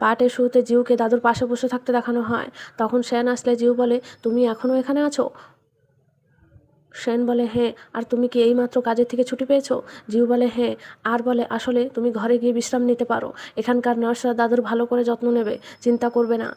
পার্টের শুরুতে জিউকে দাদুর পাশে বসে থাকতে দেখানো হয়। তখন সেন আসলে জিউ বলে, তুমি এখনও এখানে আছো? সেন বলে হ্যাঁ আর তুমি কি এইমাত্র কাজের থেকে ছুটি পেয়েছ? জিউ বলে হ্যাঁ আর বলে, আসলে তুমি ঘরে গিয়ে বিশ্রাম নিতে পারো। এখানকার নার্সরা দাদুর ভালো করে যত্ন নেবে, চিন্তা করবে না।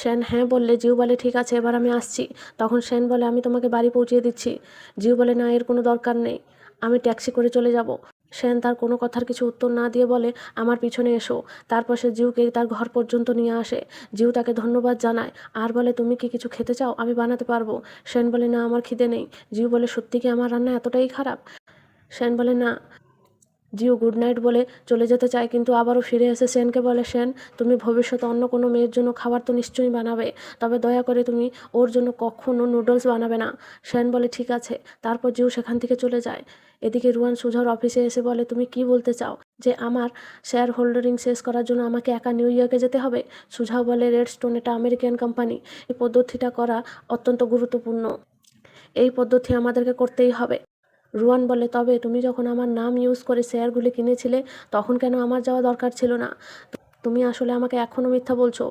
সেন হ্যাঁ বললে, জিউ বলে, ঠিক আছে, এবার আমি আসছি। তখন সেন বলে, আমি তোমাকে বাড়ি পৌঁছিয়ে দিচ্ছি। জিউ বলে, না, এর কোনো দরকার নেই। আমি ট্যাক্সি করে চলে যাব। সেন তার কোনো কথার কিছু উত্তর না দিয়ে বলে, আমার পিছনে এসো। তারপর সে জিউকে তার ঘর পর্যন্ত নিয়ে আসে। জিউ তাকে ধন্যবাদ জানায়। আর বলে, তুমি কি কিছু খেতে চাও? আমি বানাতে পারব। সেন বলে, না, আমার খিদে নেই। জিউ বলে, সত্যি কি আমার রান্না এতটাই খারাপ? সেন বলে, না। জিও গুড নাইট বলে চলে যেতে চায়, কিন্তু আবারও ফিরে এসে সেনকে বলে, সেন, তুমি ভবিষ্যতে অন্য কোনো মেয়ের জন্য খাবার তো নিশ্চয়ই বানাবে, তবে দয়া করে তুমি ওর জন্য কখনো নুডলস বানাবে না। সেন বলে, ঠিক আছে। তারপর জিও সেখান থেকে চলে যায়। এদিকে রুয়ান সুঝার অফিসে এসে বলে, তুমি কি বলতে চাও যে আমার শেয়ার হোল্ডারিং শেষ করার জন্য আমাকে একা নিউ ইয়র্কে যেতে হবে? সুঝাও বলে, রেড স্টোন এটা আমেরিকান কোম্পানি। এই পদ্ধতিটা করা অত্যন্ত গুরুত্বপূর্ণ। এই পদ্ধতি আমাদেরকে করতেই হবে। রুয়ান বলে, তবে তুমি যখন আমার নাম ইউজ করে শেয়ারগুলি কিনেছিলে, তখন কেন আমার যাওয়া দরকার ছিল না? তুমি আসলে আমাকে এখনও মিথ্যা বলছো?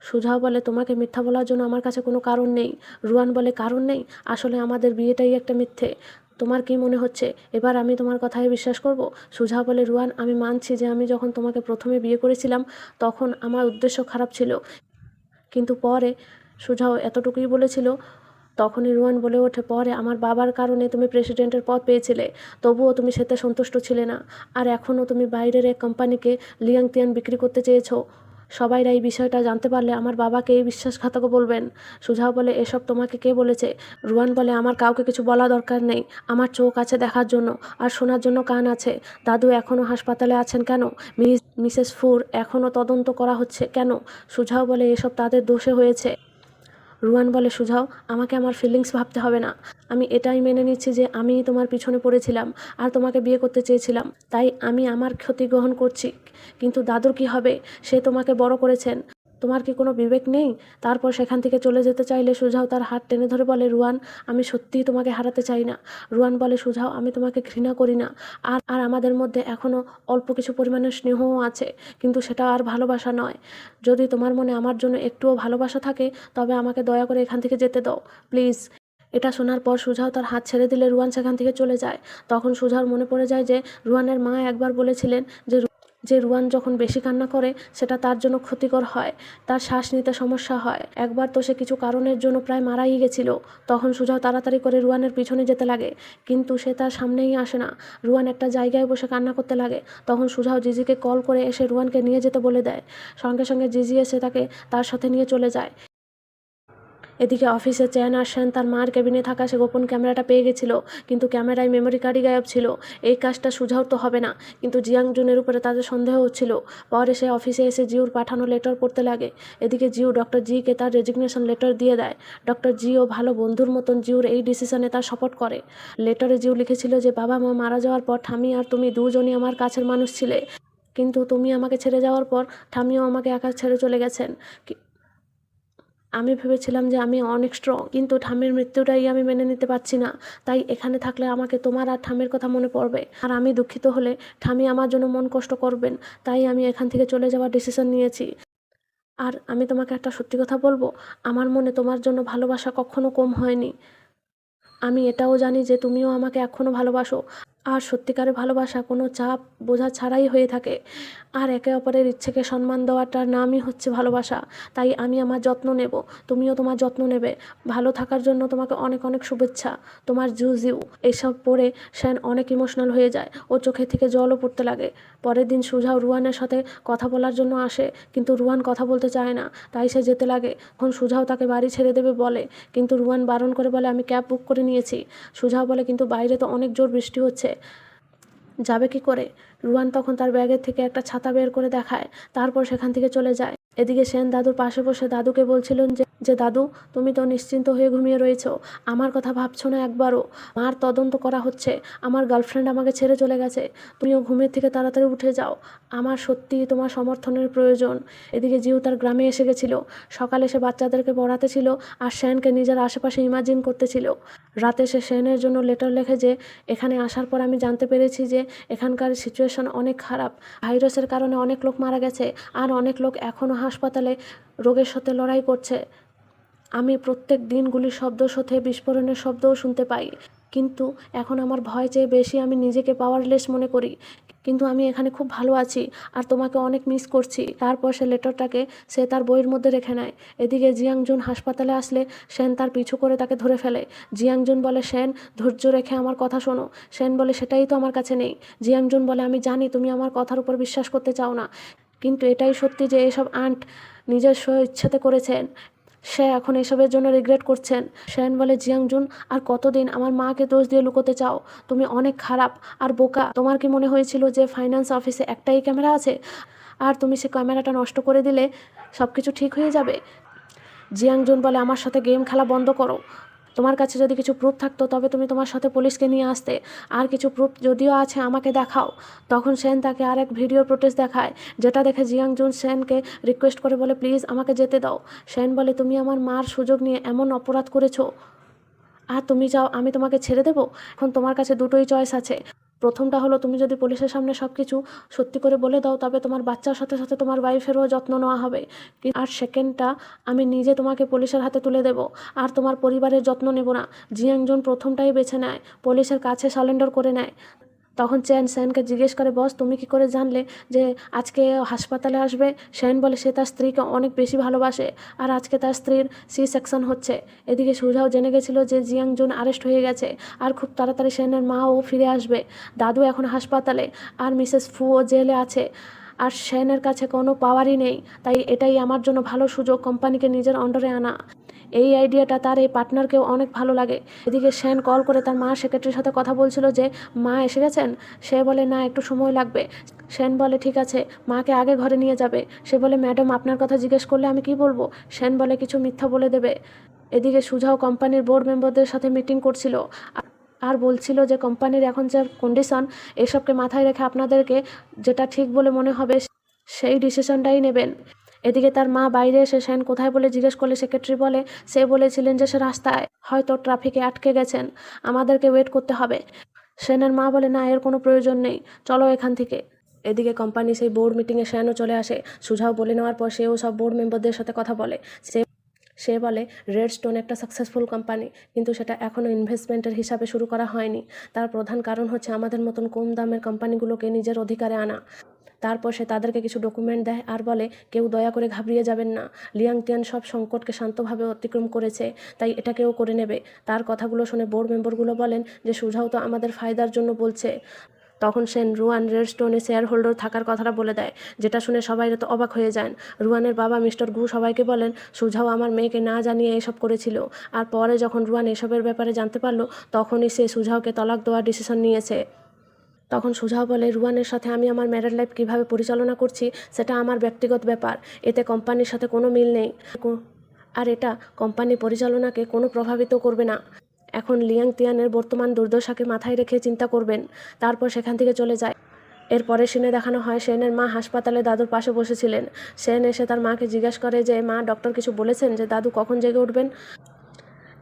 সুঝাও বলে, তোমাকে মিথ্যা বলার জন্য আমার কাছে কোনো কারণ নেই। রুয়ান বলে, কারণ নেই? আসলে আমাদের বিয়েটাই একটা মিথ্যে। তোমার কি মনে হচ্ছে? এবার আমি তোমার কথায় বিশ্বাস করব? সুঝাও বলে, রুয়ান, আমি মানছি যে আমি যখন তোমাকে প্রথমে বিয়ে করেছিলাম, তখন আমার উদ্দেশ্য খারাপ ছিল। কিন্তু পরে সুঝাও এতটুকুই বলেছিল তখনই রুয়ান বলে ওঠে, পরে আমার বাবার কারণে তুমি প্রেসিডেন্টের পদ পেয়েছিলে, তবুও তুমি সেতে সন্তুষ্ট ছিলে না। আর এখনও তুমি বাইরের এক কোম্পানিকে লিয়াংতিয়ান বিক্রি করতে চেয়েছো। সবাইরা এই বিষয়টা জানতে পারলে আমার বাবাকে এই বিশ্বাসঘাতক বলবেন। সুঝাও বলে, এসব তোমাকে কে বলেছে? রুয়ান বলে, আমার কাউকে কিছু বলা দরকার নেই। আমার চোখ আছে দেখার জন্য, আর শোনার জন্য কান আছে। দাদু এখনও হাসপাতালে আছেন কেন? মিস, মিসেস ফুর, এখনও তদন্ত করা হচ্ছে কেন? সুঝাও বলে, এসব তাদের দোষে হয়েছে। রুয়ান বলে, সুঝাও, আমাকে আমার ফিলিংস ভাবতে হবে না। আমি এটাই মেনে নিচ্ছি যে আমি তোমার পিছনে পড়েছিলাম আর তোমাকে বিয়ে করতে চেয়েছিলাম। তাই আমি আমার ক্ষতি গ্রহণ করছি। কিন্তু দাদুর কি হবে? সে তোমাকে বড় করেছেন। তোমার কি কোনো বিবেক নেই? তারপর সেখান থেকে চলে যেতে চাইলে সুঝাও তার হাত টেনে ধরে বলে, রুয়ান, আমি সত্যিই তোমাকে হারাতে চাই না। রুয়ান বলে, সুঝাও, আমি তোমাকে ঘৃণা করি না। আর আর আমাদের মধ্যে এখনও অল্প কিছু পরিমাণে স্নেহও আছে, কিন্তু সেটা আর ভালোবাসা নয়। যদি তোমার মনে আমার জন্য একটুও ভালোবাসা থাকে, তবে আমাকে দয়া করে এখান থেকে যেতে দাও, প্লিজ। এটা শোনার পর সুঝাও তার হাত ছেড়ে দিলে রুয়ান সেখান থেকে চলে যায়। তখন সুঝার মনে পড়ে যায় যে, রুয়ানের মা একবার বলেছিলেন যে যে রুয়ান যখন বেশি কান্না করে, সেটা তার জন্য ক্ষতিকর হয়, তার শ্বাস নিতে সমস্যা হয়। একবার তো সে কিছু কারণের জন্য প্রায় মারাই গেছিল, তখন সুজাও তাড়াতাড়ি করে রুয়ানের পিছনে যেতে লাগে, কিন্তু সে তার সামনেই আসে না। রুয়ান একটা জায়গায় বসে কান্না করতে লাগে, তখন সুজাও জিজিকে কল করে এসে রুয়ানকে নিয়ে যেতে বলে দেয়। সঙ্গে সঙ্গে জিজি এসে তাকে তার সাথে নিয়ে চলে যায়। এদিকে অফিসে চেন আর সেন তার মার কেবিনে থাকা সে গোপন ক্যামেরাটা পেয়ে গেছিল, কিন্তু ক্যামেরায় মেমোরি কার্ডই গায়েব ছিল। এই কাজটা সুঝাও তো হবে না, কিন্তু জিয়াং জুনের উপরে তাদের সন্দেহ হচ্ছিল। পরে সে অফিসে এসে জিউর পাঠানো লেটার পড়তে লাগে। এদিকে জিউ ডক্টর জিকে তার রেজিগনেশন লেটার দিয়ে দেয়। ডক্টর জিও ভালো বন্ধুর মতন জিউর এই ডিসিশনে তার সাপোর্ট করে। লেটারে জিউ লিখেছিল যে, বাবা, মা মারা যাওয়ার পর ঠামি আর তুমি দুজনই আমার কাছের মানুষ ছিলে। কিন্তু তুমি আমাকে ছেড়ে যাওয়ার পর ঠামিও আমাকে একা ছেড়ে চলে গেছেন। আমি ভেবেছিলাম যে আমি অনেক স্ট্রং কিন্তু ঠামের মৃত্যুটাই আমি মেনে নিতে পারছি না। তাই এখানে থাকলে আমাকে তোমার আর ঠামের কথা মনে পড়বে। আর আমি দুঃখিত হলে ঠামি আমার জন্য মন কষ্ট করবেন। তাই আমি এখান থেকে চলে যাওয়ার ডিসিশন নিয়েছি। আর আমি তোমাকে একটা সত্যি কথা বলব, আমার মনে তোমার জন্য ভালোবাসা কখনো কম হয়নি। আমি এটাও জানি যে তুমিও আমাকে এখনও ভালোবাসো। আর সত্যিকারের ভালোবাসা কোনো চাপ বোঝা ছাড়াই হয়ে থাকে। আর একে অপরের ইচ্ছেকে সম্মান দেওয়াটার নামই হচ্ছে ভালোবাসা। তাই আমি আমার যত্ন নেব, তুমিও তোমার যত্ন নেবে। ভালো থাকার জন্য তোমাকে অনেক অনেক শুভেচ্ছা। তোমার জু জিউ এইসব পড়ে শ্যান অনেক ইমোশনাল হয়ে যায়। ও চোখে থেকে জলও পড়তে লাগে। পরের দিন সুঝাও রুয়ানের সাথে কথা বলার জন্য আসে, কিন্তু রুয়ান কথা বলতে চায় না, তাই সে যেতে লাগে। তখন সুঝাও তাকে বাড়ি ছেড়ে দেবে বলে, কিন্তু রুয়ান বারণ করে বলে, আমি ক্যাব বুক করে নিয়েছি। সুঝাও বলে, কিন্তু বাইরে তো অনেক জোর বৃষ্টি হচ্ছে। যাবে কি করে? রুয়ান তখন তার ব্যাগের থেকে একটা ছাতা বের করে দেখায়, তারপর সেখান থেকে চলে যায়। এদিকে সেন দাদুর পাশে বসে দাদুকে বলছিলেন যে যে দাদু, তুমি তো নিশ্চিন্ত হয়ে ঘুমিয়ে রয়েছ। আমার কথা ভাবছ না একবারও। মার তদন্ত করা হচ্ছে। আমার গার্লফ্রেন্ড আমাকে ছেড়ে চলে গেছে। তুমিও ঘুমের থেকে তাড়াতাড়ি উঠে যাও। আমার সত্যিই তোমার সমর্থনের প্রয়োজন। এদিকে জিউ তার গ্রামে এসে গেছিল। সকালে সে বাচ্চাদেরকে পড়াতে ছিল আর শ্যানকে নিজের আশেপাশে ইমাজিন করতেছিল রাতে সে সেনের জন্য লেটার লেখে যে, এখানে আসার পর আমি জানতে পেরেছি যে, এখানকার সিচুয়েশন অনেক খারাপ। ভাইরাসের কারণে অনেক লোক মারা গেছে আর অনেক লোক এখনও হাসপাতালে রোগের সাথে লড়াই করছে। আমি প্রত্যেক দিন গুলির শব্দ সাথে বিস্ফোরণের শব্দও শুনতে পাই। কিন্তু এখন আমার ভয় চেয়ে বেশি আমি নিজেকে পাওয়ারলেস মনে করি। কিন্তু আমি এখানে খুব ভালো আছি আর তোমাকে অনেক মিস করছি। তারপর সে লেটারটাকে সে তার বইয়ের মধ্যে রেখে নেয়। এদিকে জিয়াংজুন হাসপাতালে আসলে সেন তার পিছু করে তাকে ধরে ফেলে। জিয়াংজুন বলে, সেন, ধৈর্য রেখে আমার কথা শোনো। সেন বলে, সেটাই তো আমার কাছে নেই। জিয়াংজুন বলে, আমি জানি তুমি আমার কথার উপর বিশ্বাস করতে চাও না। কিন্তু এটাই সত্যি যে এসব আন্ট নিজের স্ব ইচ্ছাতে করেছেন। সে এখন এসবের জন্য রিগ্রেট করছেন। শ্যান বলে, জিয়াংজুন, আর কতদিন আমার মাকে দোষ দিয়ে লুকোতে চাও? তুমি অনেক খারাপ। আর বোকা, তোমার কি মনে হয়েছিল যে ফাইন্যান্স অফিসে একটাই ক্যামেরা আছে? আর তুমি সে ক্যামেরাটা নষ্ট করে দিলে সব কিছু ঠিক হয়ে যাবে? জিয়াংজুন বলে, আমার সাথে গেম খেলা বন্ধ করো। তোমার কাছে যদি কিছু প্রুফ থাকতো, তবে তুমি তোমার সাথে পুলিশকে নিয়ে আসতে। আর কিছু প্রুফ যদিও আছে, আমাকে দেখাও। তখন সেন তাকে আর এক ভিডিও প্রোটেস দেখায়, যেটা দেখে জিয়াং জুন সেনকে রিকোয়েস্ট করে বলে প্লিজ আমাকে যেতে দাও। সেন বলে, তুমি আমার মার সুযোগ নিয়ে এমন অপরাধ করেছ। আর তুমি চাও আমি তোমাকে ছেড়ে দেবো? এখন তোমার কাছে দুটোই চয়েস আছে। প্রথমটা হলো তুমি যদি পুলিশের সামনে সব কিছু সত্যি করে বলে দাও, তবে তোমার বাচ্চার সাথে সাথে তোমার ওয়াইফেরও যত্ন নেওয়া হবে। আর সেকেন্ডটা আমি নিজে তোমাকে পুলিশের হাতে তুলে দেব, আর তোমার পরিবারের যত্ন নেব না। জিয়াংজন প্রথমটাই বেছে নেয়, পুলিশের কাছে সারেন্ডার করে নেয়। তখন চেন সেনকে জিজ্ঞেস করে, বস, তুমি কি করে জানলে যে আজকে হাসপাতালে আসবে? সেন বলে, সে তার স্ত্রীকে অনেক বেশি ভালোবাসে আর আজকে তার স্ত্রীর সি সেকশন হচ্ছে। এদিকে সুঝাও জেনে গেছিল যে জিয়াংজুন আরেস্ট হয়ে গেছে আর খুব তাড়াতাড়ি সেনের মাও ফিরে আসবে। দাদু এখন হাসপাতালে আর মিসেস ফুও জেলে আছে আর সেনের কাছে কোনো পাওয়ারই নেই। তাই এটাই আমার জন্য ভালো সুযোগ, কোম্পানিকে নিজের অন্ডারে আনা। এই আইডিয়াটা তার এই পার্টনারকেও অনেক ভালো লাগে। এদিকে সেন কল করে তার মা সেক্রেটারির সাথে কথা বলছিল যে, মা এসে গেছেন? সে বলে, না, একটু সময় লাগবে। সেন বলে, ঠিক আছে, মাকে আগে ঘরে নিয়ে যাবে। সে বলে, ম্যাডাম, আপনার কথা জিজ্ঞেস করলে আমি কি বলব? সেন বলে, কিছু মিথ্যা বলে দেবে। এদিকে সুঝাও কোম্পানির বোর্ড মেম্বারদের সাথে মিটিং করছিল। আর বলছিল যে, কোম্পানির এখন যে কন্ডিশন এসবকে মাথায় রেখে আপনাদেরকে যেটা ঠিক বলে মনে হবে, সেই ডিসিশনটাই নেবেন। এদিকে তার মা বাইরে এসে সেন কোথায় বলে জিজ্ঞেস করলে সেক্রেটারি বলে, সে বলেছিলেন যে সে রাস্তায় হয়তো ট্রাফিকে আটকে গেছেন, আমাদেরকে ওয়েট করতে হবে। সেনের মা বলে, না, এর কোনো প্রয়োজন নেই, চলো এখান থেকে। এদিকে কোম্পানি সেই বোর্ড মিটিংয়ে সেনও চলে আসে। সুঝাও বলে নেওয়ার পর সেও সব বোর্ড মেম্বারদের সাথে কথা বলে। সে সে বলে রেড স্টোন একটা সাকসেসফুল কোম্পানি কিন্তু সেটা এখনও ইনভেস্টমেন্টের হিসাবে শুরু করা হয়নি। তার প্রধান কারণ হচ্ছে আমাদের মতন কম দামের কোম্পানিগুলোকে নিজের অধিকারে আনা। তারপর সে তাদেরকে কিছু ডকুমেন্ট দেয় আর বলে, কেউ দয়া করে ঘাবড়িয়ে যাবেন না। লিয়াং তিয়ান সব সংকটকে শান্তভাবে অতিক্রম করেছে, তাই এটাকেও করে নেবে। তার কথাগুলো শুনে বোর্ড মেম্বারগুলো বলেন যে, সুঝাও তো আমাদের ফায়দার জন্য বলছে। তখন সেন রুয়ান রেড স্টোনে শেয়ার হোল্ডার থাকার কথাটা বলে দেয়, যেটা শুনে সবাই তো অবাক হয়ে যান। রুয়ানের বাবা মিস্টার গু সবাইকে বলেন, সুঝাও আমার মেয়েকে না জানিয়ে এসব করেছিল। আর পরে যখন রুয়ান এসবের ব্যাপারে জানতে পারল, তখনই সে সুঝাওকে তলাক দেওয়ার ডিসিশন নিয়েছে। তখন সুঝাও বলে, রুয়ানের সাথে আমি আমার ম্যারেড লাইফ কীভাবে পরিচালনা করছি সেটা আমার ব্যক্তিগত ব্যাপার। এতে কোম্পানির সাথে কোনো মিল নেই। আর এটা কোম্পানি পরিচালনাকে কোনো প্রভাবিত করবে না। এখন লিয়াং তিয়ানের বর্তমান দুর্দশাকে মাথায় রেখে চিন্তা করবেন। তারপর সেখান থেকে চলে যায়। এরপরে সিনে দেখানো হয় সেনের মা হাসপাতালে দাদুর পাশে বসেছিলেন। সেন এসে তার মাকে জিজ্ঞাসা করে যে, মা ডক্টর কিছু বলেছেন যে দাদু কখন জেগে উঠবেন?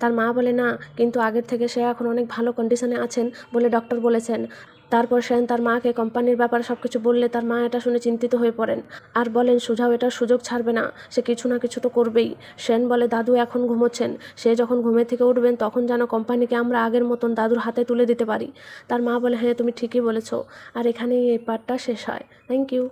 তার মা বলে, না, কিন্তু আগের থেকে সে এখন অনেক ভালো কন্ডিশনে আছেন বলে ডক্টর বলেছেন। তারপর সেন তার মাকে কোম্পানির ব্যাপারে সব কিছু বললে তার মা এটা শুনে চিন্তিত হয়ে পড়েন। আর বলেন, সুঝাও এটার সুযোগ ছাড়বে না, সে কিছু না কিছু তো করবেই। সেন বলে, দাদু এখন ঘুমোচ্ছেন। সে যখন ঘুমে থেকে উঠবেন, তখন যেন কোম্পানিকে আমরা আগের মতন দাদুর হাতে তুলে দিতে পারি। তার মা বলে হ্যাঁ তুমি ঠিকই বলেছ। আর এখানেই এই পার্টটা শেষ হয়। Thank you